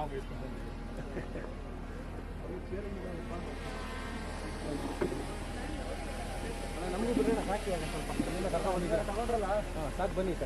ನಮಗೆ ಇಟ್ಕೊಂಡು ನಮಗೂ ಬಿಡೋಣ ಹಾಕಿ ಸ್ವಲ್ಪ ಕರ್ಕೊಂಡು ಕರ್ಕೊಂಡಿದ್ದಾರೆ ತಗೊಂಡ್ರಲ್ಲ ಹಾಂ ಸಾಕು ಬನ್ನಿ ಈ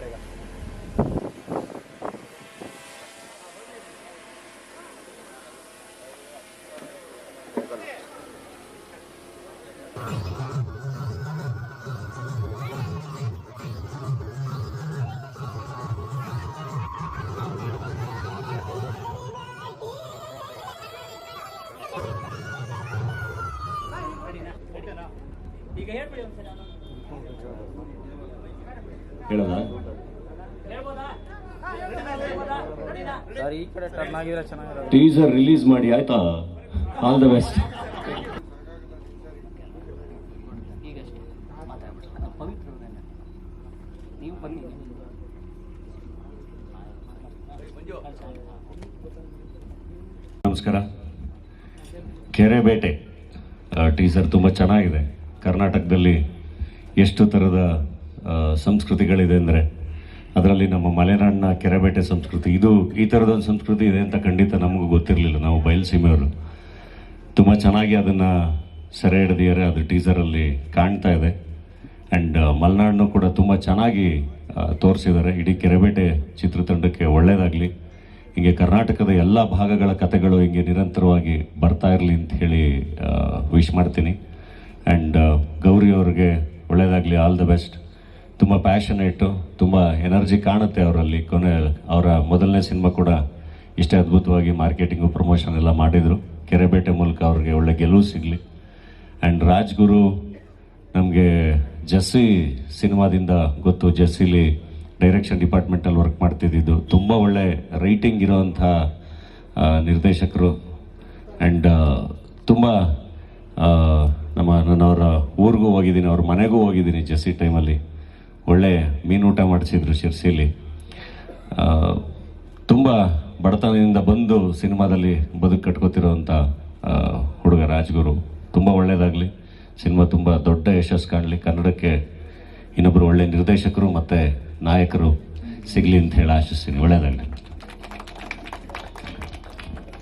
ಕಡೆ ಟರ್ನ್ ಆಗಿದ್ರೆ ಚೆನ್ನಾಗಿರೋ ಟೀಸರ್ ರಿಲೀಸ್ ಮಾಡಿ ಆಯ್ತಾ? ಆಲ್ ದ ಬೆಸ್ಟ್ ಈಗಷ್ಟೇ ಕೆರೆ ಬೇಟೆ. ನೀವು ಬನ್ನಿ ನಮಸ್ಕಾರ ಕೆರೆಬೇಟೆ ಟೀಸರ್ ತುಂಬ ಚೆನ್ನಾಗಿದೆ. ಕರ್ನಾಟಕದಲ್ಲಿ ಎಷ್ಟು ಥರದ ಸಂಸ್ಕೃತಿಗಳಿದೆ ಅಂದರೆ ಅದರಲ್ಲಿ ನಮ್ಮ ಮಲೆನಾಡಿನ ಕೆರೆಬೇಟೆ ಸಂಸ್ಕೃತಿ, ಇದು ಈ ಥರದೊಂದು ಸಂಸ್ಕೃತಿ ಇದೆ ಅಂತ ಖಂಡಿತ ನಮಗೂ ಗೊತ್ತಿರಲಿಲ್ಲ. ನಾವು ಬಯಲುಸೀಮೆಯವರು ತುಂಬ ಚೆನ್ನಾಗಿ ಅದನ್ನು ಸೆರೆ ಹಿಡಿದಿದ್ದಾರೆ. ಅದು ಟೀಸರಲ್ಲಿ ಕಾಣ್ತಾ ಇದೆ. ಆ್ಯಂಡ್ ಮಲೆನಾಡನ್ನು ಕೂಡ ತುಂಬ ಚೆನ್ನಾಗಿ ತೋರಿಸಿದ್ದಾರೆ. ಇಡೀ ಕೆರೆಬೇಟೆ ಚಿತ್ರತಂಡಕ್ಕೆ ಒಳ್ಳೆಯದಾಗಲಿ ಹೀಗೆ ಕರ್ನಾಟಕದ ಎಲ್ಲ ಭಾಗಗಳ ಕಥೆಗಳು ಹಿಂಗೆ ನಿರಂತರವಾಗಿ ಬರ್ತಾ ಇರಲಿ ಅಂತ ಹೇಳಿ ವಿಶ್ ಮಾಡ್ತೀನಿ. ಆ್ಯಂಡ್ ಗೌರಿ ಅವ್ರಿಗೆ ಒಳ್ಳೆಯದಾಗಲಿ ಆಲ್ ದ ಬೆಸ್ಟ್ ತುಂಬ ಪ್ಯಾಷನೇಟು ತುಂಬ ಎನರ್ಜಿ ಕಾಣುತ್ತೆ ಅವರಲ್ಲಿ. ಕೊನೆ ಅವರ ಮೊದಲನೇ ಸಿನಿಮಾ ಕೂಡ ಇಷ್ಟೇ ಅದ್ಭುತವಾಗಿ ಮಾರ್ಕೆಟಿಂಗು ಪ್ರಮೋಷನ್ ಎಲ್ಲ ಮಾಡಿದರು. ಕೆರೆಬೇಟೆ ಮೂಲಕ ಅವ್ರಿಗೆ ಒಳ್ಳೆ ಗೆಲುವು ಸಿಗಲಿ. ಆ್ಯಂಡ್ ರಾಜ್ಗುರು ನಮಗೆ ಜಸ್ಸಿ ಸಿನಿಮಾದಿಂದ ಗೊತ್ತು. ಜಸ್ಸಿಲಿ ಡೈರೆಕ್ಷನ್ ಡಿಪಾರ್ಟ್ಮೆಂಟಲ್ಲಿ ವರ್ಕ್ ಮಾಡ್ತಿದ್ದಿದ್ದು. ತುಂಬ ಒಳ್ಳೆ ರೈಟಿಂಗ್ ಇರೋವಂಥ ನಿರ್ದೇಶಕರು. ಆ್ಯಂಡ್ ತುಂಬ ಆ, ನಮ್ಮ ನನ್ನವರ ಊರಿಗೂ ಹೋಗಿದ್ದೀನಿ, ಅವ್ರ ಮನೆಗೂ ಹೋಗಿದ್ದೀನಿ ಜಸ್ಸಿ ಟೈಮಲ್ಲಿ. ಒಳ್ಳೆ ಮೀನು ಊಟ ಮಾಡಿಸಿದ್ರು ಶಿರ್ಸಿಲಿ ತುಂಬ ಬಡತನದಿಂದ ಬಂದು ಸಿನಿಮಾದಲ್ಲಿ ಬದುಕು ಕಟ್ಕೋತಿರೋವಂಥ ಹುಡುಗ ರಾಜ್ಗುರು. ತುಂಬ ಒಳ್ಳೆಯದಾಗಲಿ ಸಿನಿಮಾ ತುಂಬ ದೊಡ್ಡ ಯಶಸ್ಸು ಕಾಣಲಿ. ಕನ್ನಡಕ್ಕೆ ಇನ್ನೊಬ್ಬರು ಒಳ್ಳೆ ನಿರ್ದೇಶಕರು ಮತ್ತು ನಾಯಕರು ಸಿಗಲಿ ಅಂತ ಹೇಳಿ ಆಶಿಸ್ತೀನಿ. ಒಳ್ಳೆಯದಾಗಲಿ